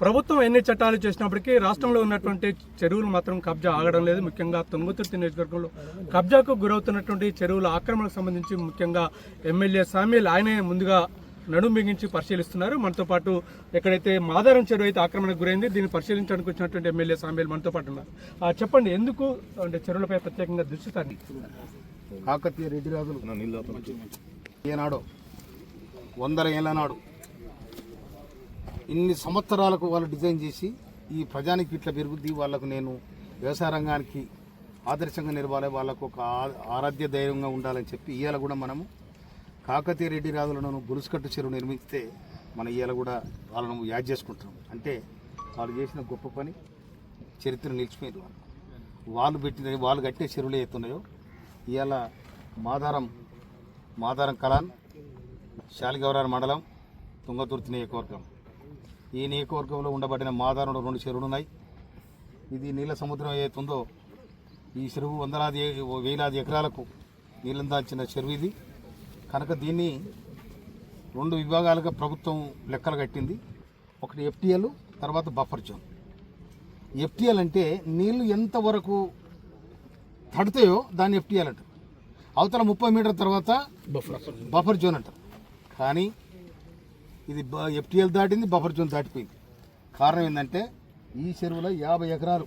ప్రభుత్వం ఎన్ని చట్టాలు చేసినప్పటికీ రాష్ట్రంలో ఉన్నటువంటి చెరువులు మాత్రం కబ్జా ఆగడం లేదు. ముఖ్యంగా తుంగతుర్తి నియోజకవర్గంలో కబ్జాకు గురవుతున్నటువంటి చెరువుల ఆక్రమణకు సంబంధించి ముఖ్యంగా ఎమ్మెల్యే సామీల్ ఆయనే ముందుగా నడుం బిగించి పరిశీలిస్తున్నారు. మనతో పాటు ఎక్కడైతే మాదారం చెరువు అయితే ఆక్రమణకు గురైంది దీన్ని పరిశీలించడానికి వచ్చినటువంటి ఎమ్మెల్యే సామీల్ మనతో పాటు ఉన్నారు. ఆ, చెప్పండి ఎందుకు అంటే చెరువులపై ప్రత్యేకంగా దృష్టి సారించి కాకతీయ రెడ్డి రాజులు. ఏనాడో వందల ఏళ్ళ నాడు ఇన్ని సంవత్సరాలకు వాళ్ళు డిజైన్ చేసి ఈ ప్రజానికి ఇట్లా పెరుగుద్ది వాళ్ళకు నేను వ్యవసాయ రంగానికి ఆదర్శంగా నిలవాలి వాళ్ళకు ఒక ఆరాధ్య ధైర్యంగా ఉండాలని చెప్పి ఇవాళ కూడా మనము కాకతీయ రెడ్డి రాజులను గొలుసుకట్టు చెరువు నిర్మిస్తే మన ఇవాళ కూడా వాళ్ళను యాడ్ చేసుకుంటున్నాం. అంటే వాళ్ళు చేసిన గొప్ప పని చరిత్ర నిలిచిపోయింది వాళ్ళు. వాళ్ళు పెట్టిన వాళ్ళు కట్టే చెరువులు ఎత్తున్నాయో ఇవాళ మాదారం మాదారం కళాన్ శాలిగౌరారి మండలం తుంగతుర్తి నియోజకవర్గం. ఈ నియోజకవర్గంలో ఉండబడిన మాదారంలో రెండు చెరువులు ఉన్నాయి ఇది నీళ్ళ సముద్రం ఏతుందో ఈ చెరువు వందలాది వేలాది ఎకరాలకు నీళ్ళని దాల్చిన చెరువు ఇది. కనుక దీన్ని రెండు విభాగాలుగా ప్రభుత్వం లెక్కలు కట్టింది. ఒకటి ఎఫ్టీఎల్ తర్వాత బఫర్ జోన్. ఎఫ్టీఎల్ అంటే నీళ్ళు ఎంతవరకు తడతాయో దాన్ని ఎఫ్టీఎల్ అంటారు. అవతల ముప్పై మీటర్ తర్వాత బఫర్ జోన్ అంటారు. కానీ ఇది ఎఫ్టీఎల్ దాటింది బఫర్ జోన్ దాటిపోయింది. కారణం ఏంటంటే ఈ చెరువులో యాభై ఎకరాలు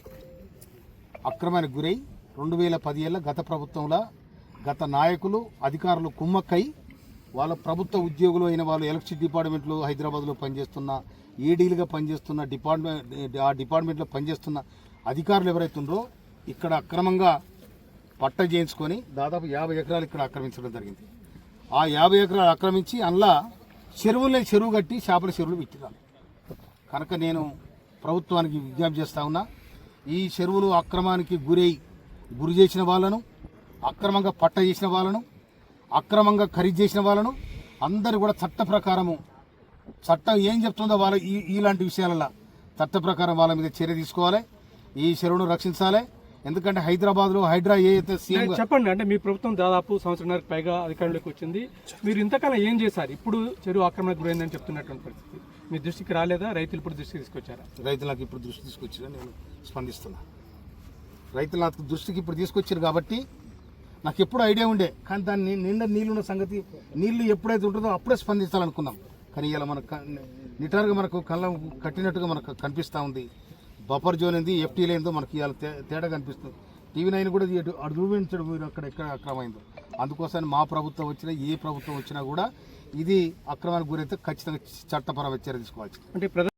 అక్రమానికి గురై రెండు వేల పదిహేళ్ళ గత ప్రభుత్వంలో గత నాయకులు అధికారులు కుమ్మక్కై వాళ్ళ ప్రభుత్వ ఉద్యోగులు అయిన వాళ్ళు ఎలక్ట్రిసిటీ డిపార్ట్మెంట్లో హైదరాబాద్లో పనిచేస్తున్న ఏడీలుగా పనిచేస్తున్న డిపార్ట్మెంట్ ఆ డిపార్ట్మెంట్లో పనిచేస్తున్న అధికారులు ఎవరైతే ఉన్నారో ఇక్కడ అక్రమంగా పట్ట చేయించుకొని దాదాపు యాభై ఎకరాలు ఇక్కడ ఆక్రమించడం జరిగింది. ఆ యాభై ఎకరాలు ఆక్రమించి అందులో చెరువులే చెరువు కట్టి చేపల చెరువులు పెట్టినాను కనుక నేను ప్రభుత్వానికి విజ్ఞప్తి చేస్తా ఉన్నా ఈ చెరువులు అక్రమానికి గురై గురి చేసిన వాళ్ళను అక్రమంగా పట్ట చేసిన వాళ్ళను అక్రమంగా ఖరీదు చేసిన వాళ్ళను అందరూ కూడా చట్ట ప్రకారము చట్టం ఏం చెప్తుందో వాళ్ళ ఈ ఇలాంటి విషయాలలో చట్ట ప్రకారం వాళ్ళ మీద చర్య తీసుకోవాలి. ఈ చెరువును రక్షించాలి. ఎందుకంటే హైదరాబాద్లో హైడ్రా ఏ అయితే సీఎం చెప్పండి అంటే మీ ప్రభుత్వం దాదాపు సంవత్సరంన్నరకు పైగా అధికారంలోకి వచ్చింది. మీరు ఇంతకాలం ఏం చేశారు? ఇప్పుడు చెరువు ఆక్రమణకు గురైందని చెప్తున్నటువంటి పరిస్థితి. మీ దృష్టికి రాలేదా? రైతులు ఇప్పుడు దృష్టికి తీసుకొచ్చారా? రైతులు నాకు ఇప్పుడు దృష్టి తీసుకొచ్చిన నేను స్పందిస్తున్నా. రైతులు నాకు దృష్టికి ఇప్పుడు తీసుకొచ్చారు కాబట్టి నాకు ఎప్పుడు ఐడియా ఉండే. కానీ దాన్ని నిండా నీళ్ళున్న సంగతి నీళ్ళు ఎప్పుడైతే ఉంటుందో అప్పుడే స్పందించాలనుకున్నాం. కానీ ఇలా మనకు నిటారుగా మనకు కళ్ళ కట్టినట్టుగా మనకు కనిపిస్తూ ఉంది. బఫర్ జోన్ ఏంది ఎఫ్టీ లేనిదో మనకి ఇవాళ తే- తేడా కనిపిస్తుంది. టీవీ నైన్ కూడా ఇది అటు- అటు చూపించడం మీరు అక్కడ ఎక్కడ అక్రమైందో. అందుకోసం మా ప్రభుత్వం వచ్చినా ఏ ప్రభుత్వం వచ్చినా కూడా ఇది అక్రమానికి గురైతే ఖచ్చితంగా చట్టపరమైన చర్య తీసుకోవాల్సింది. అంటే